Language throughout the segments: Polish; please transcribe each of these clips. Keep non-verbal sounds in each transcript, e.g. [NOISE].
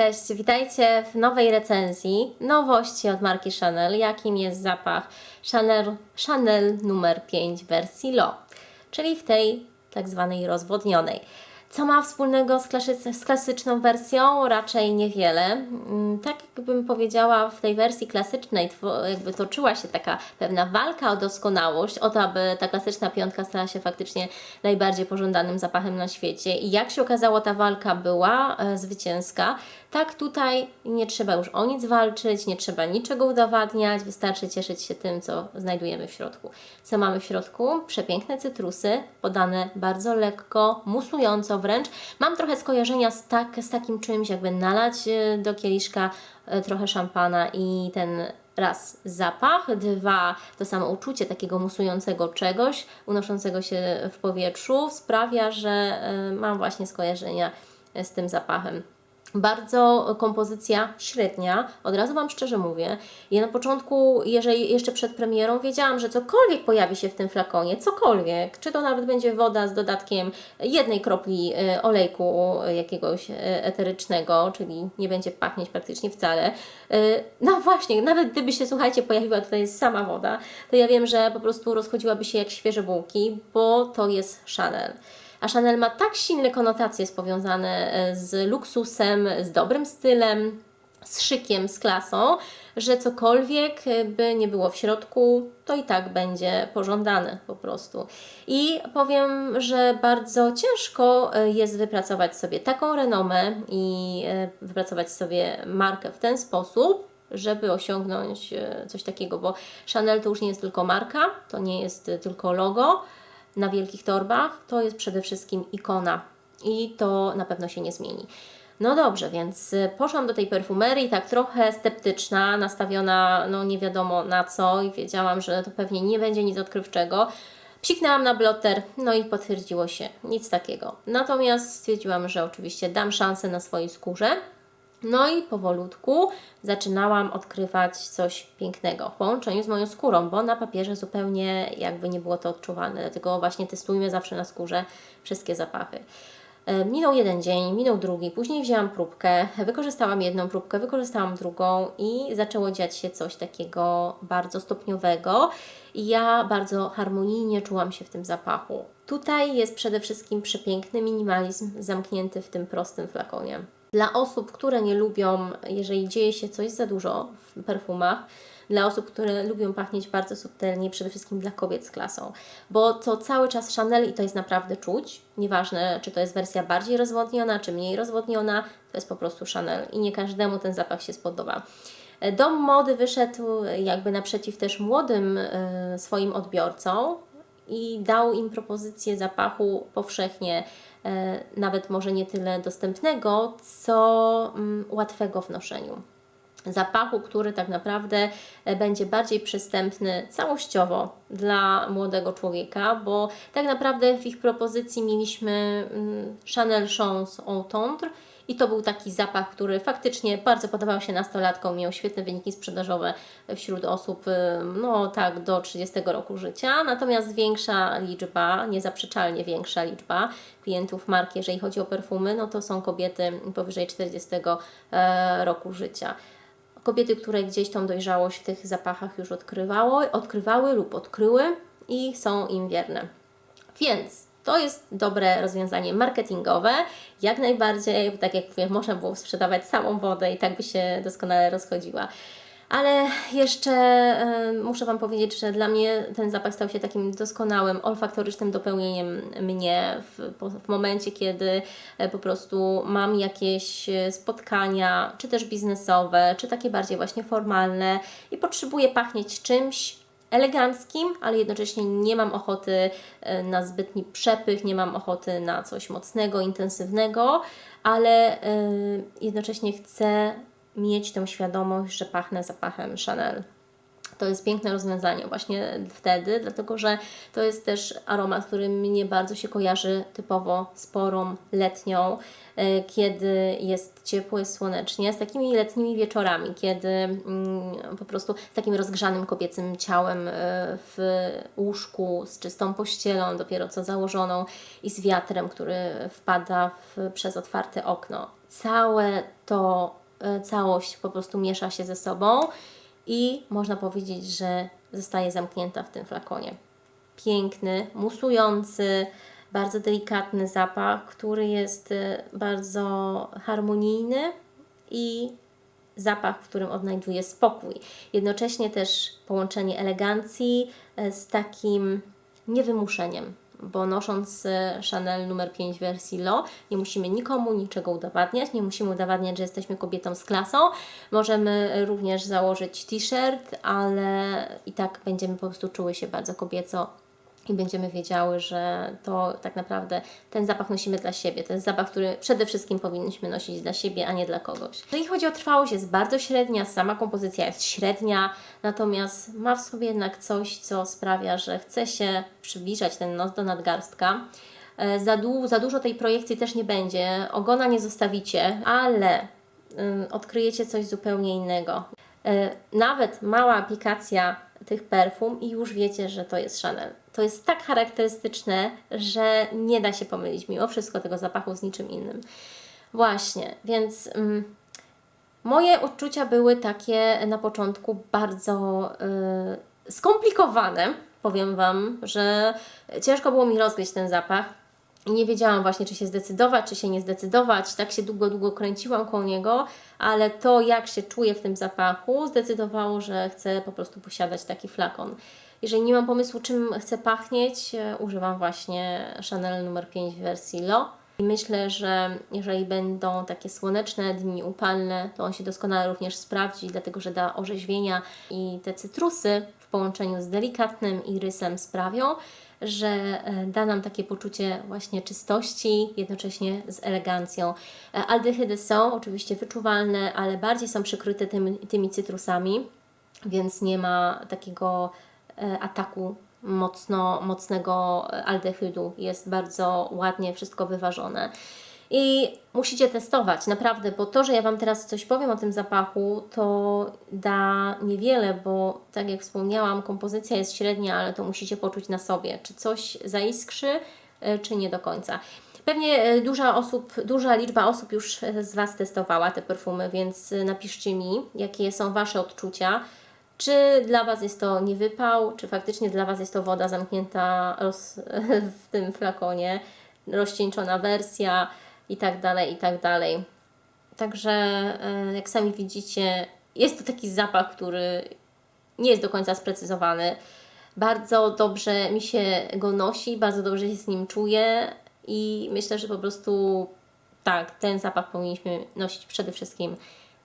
Cześć, witajcie w nowej recenzji. Nowości od marki Chanel, jakim jest zapach Chanel, Chanel numer 5 wersji Lo, czyli w tej tak zwanej rozwodnionej. Co ma wspólnego z, klasy- z klasyczną wersją? Raczej niewiele. Mm, Tak jakbym powiedziała, w tej wersji klasycznej jakby toczyła się taka pewna walka o doskonałość, o to, aby ta klasyczna piątka stała się faktycznie najbardziej pożądanym zapachem na świecie. I jak się okazało, ta walka była e, zwycięska. Tak tutaj nie trzeba już o nic walczyć, nie trzeba niczego udowadniać, wystarczy cieszyć się tym, co znajdujemy w środku. Co mamy w środku? Przepiękne cytrusy, podane bardzo lekko, musująco wręcz. Mam trochę skojarzenia z, tak, z takim czymś, jakby nalać e, do kieliszka e, trochę szampana i ten raz zapach, dwa to samo uczucie takiego musującego czegoś, unoszącego się w powietrzu sprawia, że e, mam właśnie skojarzenia z tym zapachem. Bardzo kompozycja średnia, od razu Wam szczerze mówię. Ja na początku, jeżeli jeszcze przed premierą, wiedziałam, że cokolwiek pojawi się w tym flakonie, cokolwiek, czy to nawet będzie woda z dodatkiem jednej kropli e, olejku jakiegoś e, eterycznego, czyli nie będzie pachnieć praktycznie wcale. E, No właśnie, nawet gdyby się, słuchajcie, pojawiła tutaj sama woda, to ja wiem, że po prostu rozchodziłaby się jak świeże bułki, bo to jest Chanel. A Chanel ma tak silne konotacje powiązane e, z luksusem, z dobrym stylem, z szykiem, z klasą, że cokolwiek e, by nie było w środku, to i tak będzie pożądane po prostu. I powiem, że bardzo ciężko e, jest wypracować sobie taką renomę i wypracować sobie markę w ten sposób, żeby osiągnąć coś takiego, bo Chanel to już nie jest tylko marka, to nie jest tylko logo na wielkich torbach, to jest przede wszystkim ikona i to na pewno się nie zmieni. No dobrze, więc y, poszłam do tej perfumerii tak trochę sceptyczna, nastawiona no nie wiadomo na co i wiedziałam, że to pewnie nie będzie nic odkrywczego. Psiknęłam na blotter, no i potwierdziło się, nic takiego. Natomiast stwierdziłam, że oczywiście dam szansę na swojej skórze. No i powolutku zaczynałam odkrywać coś pięknego w połączeniu z moją skórą, bo na papierze zupełnie jakby nie było to odczuwalne. Dlatego właśnie testujmy zawsze na skórze wszystkie zapachy. E, Minął jeden dzień, minął drugi, później wzięłam próbkę, wykorzystałam jedną próbkę, wykorzystałam drugą i zaczęło dziać się coś takiego bardzo stopniowego i ja bardzo harmonijnie czułam się w tym zapachu. Tutaj jest przede wszystkim przepiękny minimalizm zamknięty w tym prostym flakonie. Dla osób, które nie lubią, jeżeli dzieje się coś za dużo w perfumach, dla osób, które lubią pachnieć bardzo subtelnie, przede wszystkim dla kobiet z klasą, bo to cały czas Chanel i to jest naprawdę czuć, nieważne czy to jest wersja bardziej rozwodniona, czy mniej rozwodniona, to jest po prostu Chanel i nie każdemu ten zapach się spodoba. Dom mody wyszedł jakby naprzeciw też młodym e, swoim odbiorcom i dał im propozycję zapachu powszechnie, nawet może nie tyle dostępnego, co mm, łatwego w noszeniu. Zapachu, który tak naprawdę e, będzie bardziej przystępny całościowo dla młodego człowieka, bo tak naprawdę w ich propozycji mieliśmy mm, Chanel Chance Entendre i to był taki zapach, który faktycznie bardzo podobał się nastolatkom, miał świetne wyniki sprzedażowe wśród osób no tak do 30 roku życia, natomiast większa liczba, niezaprzeczalnie większa liczba klientów marki, jeżeli chodzi o perfumy, no to są kobiety powyżej 40 e, roku życia kobiety, które gdzieś tą dojrzałość w tych zapachach już odkrywały, odkrywały lub odkryły i są im wierne. Więc to jest dobre rozwiązanie marketingowe, jak najbardziej, tak jak mówię, można było sprzedawać samą wodę i tak by się doskonale rozchodziła. Ale jeszcze e, muszę Wam powiedzieć, że dla mnie ten zapach stał się takim doskonałym, olfaktorycznym dopełnieniem mnie w, w momencie, kiedy e, po prostu mam jakieś e, spotkania, czy też biznesowe, czy takie bardziej właśnie formalne i potrzebuję pachnieć czymś, eleganckim, ale jednocześnie nie mam ochoty e, na zbytni przepych, nie mam ochoty na coś mocnego, intensywnego, ale e, jednocześnie chcę mieć tą świadomość, że pachnę zapachem Chanel. To jest piękne rozwiązanie właśnie wtedy, dlatego że to jest też aromat, który mnie bardzo się kojarzy typowo z porą letnią, e, kiedy jest ciepło, jest słonecznie, z takimi letnimi wieczorami, kiedy mm, po prostu z takim rozgrzanym kobiecym ciałem e, w łóżku, z czystą pościelą, dopiero co założoną i z wiatrem, który wpada w, przez otwarte okno. Całe to, e, całość po prostu miesza się ze sobą i można powiedzieć, że zostaje zamknięta w tym flakonie. Piękny, musujący, bardzo delikatny zapach, który jest e, bardzo harmonijny i zapach, w którym odnajduje spokój. Jednocześnie też połączenie elegancji e, z takim niewymuszeniem, bo nosząc e, Chanel numer 5 w wersji Lo, nie musimy nikomu niczego udowadniać, nie musimy udowadniać, że jesteśmy kobietą z klasą. Możemy również założyć t-shirt, ale i tak będziemy po prostu czuły się bardzo kobieco i będziemy wiedziały, że to tak naprawdę ten zapach nosimy dla siebie. To jest zapach, który przede wszystkim powinniśmy nosić dla siebie, a nie dla kogoś. Jeżeli chodzi o trwałość, jest bardzo średnia, sama kompozycja jest średnia, natomiast ma w sobie jednak coś, co sprawia, że chce się przybliżać ten nos do nadgarstka. E, Za, za dużo tej projekcji też nie będzie, ogona nie zostawicie, ale odkryjecie coś zupełnie innego. E, Nawet mała aplikacja tych perfum i już wiecie, że to jest Chanel. To jest tak charakterystyczne, że nie da się pomylić mimo wszystko tego zapachu z niczym innym. Właśnie, więc ym, moje odczucia były takie na początku bardzo y, skomplikowane. Powiem Wam, że ciężko było mi rozgryźć ten zapach. Nie wiedziałam właśnie, czy się zdecydować, czy się nie zdecydować. Tak się długo, długo kręciłam koło niego, ale to, jak się czuję w tym zapachu, zdecydowało, że chcę po prostu posiadać taki flakon. Jeżeli nie mam pomysłu, czym chcę pachnieć, e, używam właśnie Chanel numer 5 w wersji Lo. I myślę, że jeżeli będą takie słoneczne dni, upalne, to on się doskonale również sprawdzi, dlatego że da orzeźwienia i te cytrusy w połączeniu z delikatnym irysem sprawią, że e, da nam takie poczucie właśnie czystości, jednocześnie z elegancją. E, Aldehydy są oczywiście wyczuwalne, ale bardziej są przykryte tymi, tymi cytrusami, więc nie ma takiego ataku mocno, mocnego aldehydu. Jest bardzo ładnie wszystko wyważone. I musicie testować, naprawdę, bo to, że ja Wam teraz coś powiem o tym zapachu, to da niewiele, bo tak jak wspomniałam, kompozycja jest średnia, ale to musicie poczuć na sobie, czy coś zaiskrzy, e, czy nie do końca. Pewnie e, duża, osób, duża liczba osób już e, z Was testowała te perfumy, więc e, napiszcie mi, jakie są Wasze odczucia. Czy dla Was jest to niewypał, czy faktycznie dla Was jest to woda zamknięta roz, [LAUGHS] w tym flakonie, rozcieńczona wersja i tak dalej, i tak dalej. Także e, jak sami widzicie, jest to taki zapach, który nie jest do końca sprecyzowany. Bardzo dobrze mi się go nosi, bardzo dobrze się z nim czuję i myślę, że po prostu tak, ten zapach powinniśmy nosić przede wszystkim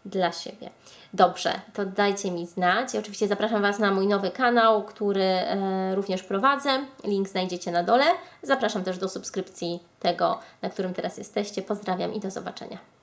dla siebie. Dobrze, to dajcie mi znać. Oczywiście zapraszam Was na mój nowy kanał, który e, również prowadzę. Link znajdziecie na dole. Zapraszam też do subskrypcji tego, na którym teraz jesteście. Pozdrawiam i do zobaczenia.